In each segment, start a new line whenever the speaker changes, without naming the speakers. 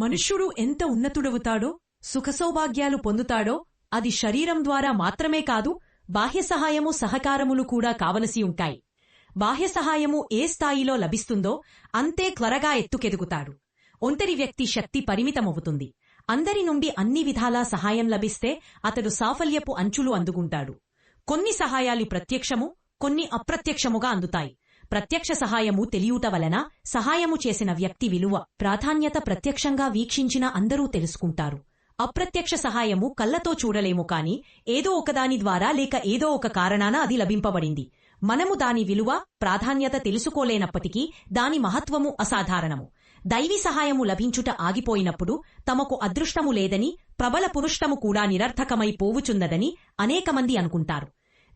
మనుష్యుడు ఎంత ఉన్నతుడవుతాడో సుఖసౌభాగ్యాలు పొందుతాడో అది శరీరం ద్వారా మాత్రమే కాదు బాహ్య సహాయము సహకారములు కూడా కావలసి ఉంటాయి. బాహ్య సహాయము ఏ స్థాయిలో లభిస్తుందో అంతే త్వరగా ఎత్తుకెదుగుతాడు. ఒంటరి వ్యక్తి శక్తి పరిమితమవుతుంది. అందరి నుండి అన్ని విధాలా సహాయం లభిస్తే అతడు సాఫల్యపు అంచులు అందుకుంటాడు. కొన్ని సహాయాలు ప్రత్యక్షము కొన్ని అప్రత్యక్షముగా అందుతాయి. ప్రత్యక్ష సహాయము తెలియుట వలన సహాయము చేసిన వ్యక్తి విలువ ప్రాధాన్యత ప్రత్యక్షంగా వీక్షించిన అందరూ తెలుసుకుంటారు. అప్రత్యక్ష సహాయము కళ్ళతో చూడలేము కాని ఏదో ఒకదాని ద్వారా లేక ఏదో ఒక కారణాన అది లభింపబడింది. మనము దాని విలువ ప్రాధాన్యత తెలుసుకోలేనప్పటికీ దాని మహత్వము అసాధారణము. దైవీ సహాయము లభించుట ఆగిపోయినప్పుడు తమకు అదృష్టము లేదని ప్రబల పురుష్టము కూడా నిరర్థకమై పోవుచున్నదని అనేకమంది అనుకుంటారు.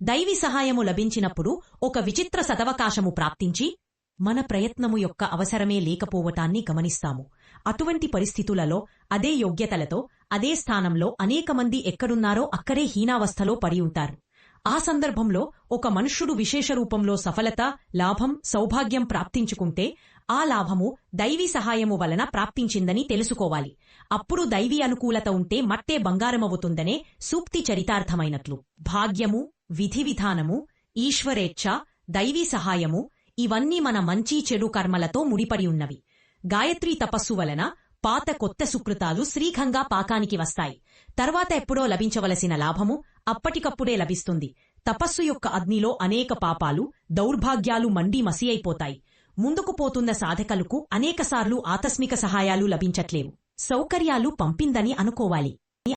దైవి సహాయము లభించినప్పుడు ఒక విచిత్ర సదవకాశము ప్రాప్తించి మన ప్రయత్నము యొక్క అవసరమే లేకపోవటాన్ని గమనిస్తాము. అటువంటి పరిస్థితులలో అదే యోగ్యతలతో అదే స్థానంలో అనేక మంది ఎక్కడున్నారో అక్కడే హీనావస్థలో పడి ఉంటారు. ఆ సందర్భంలో ఒక మనుష్యుడు విశేష రూపంలో సఫలత లాభం సౌభాగ్యం ప్రాప్తించుకుంటే ఆ లాభము దైవీ సహాయము వలన ప్రాప్తించిందని తెలుసుకోవాలి. అప్పుడు దైవీ అనుకూలత ఉంటే మట్టే బంగారమవుతుందనే సూక్తి చరితార్థమైనట్లు. భాగ్యము విధి విధానము ఈశ్వరేచ్ఛ దైవీ సహాయము ఇవన్నీ మన మంచి చెడు కర్మలతో ముడిపడి ఉన్నవి. గాయత్రీ తపస్సు వలన పాత కొత్త సుకృతాలు శ్రీఘంగా పాకానికి వస్తాయి. తర్వాత ఎప్పుడో లభించవలసిన లాభము అప్పటికప్పుడే లభిస్తుంది. తపస్సు యొక్క అగ్నిలో అనేక పాపాలు దౌర్భాగ్యాలు మండి మసి అయిపోతాయి. ముందుకు పోతున్న సాధకులకు అనేకసార్లు ఆకస్మిక సహాయాలు లభించట్లేవు. సౌకర్యాలు పంపిందని అనుకోవాలి.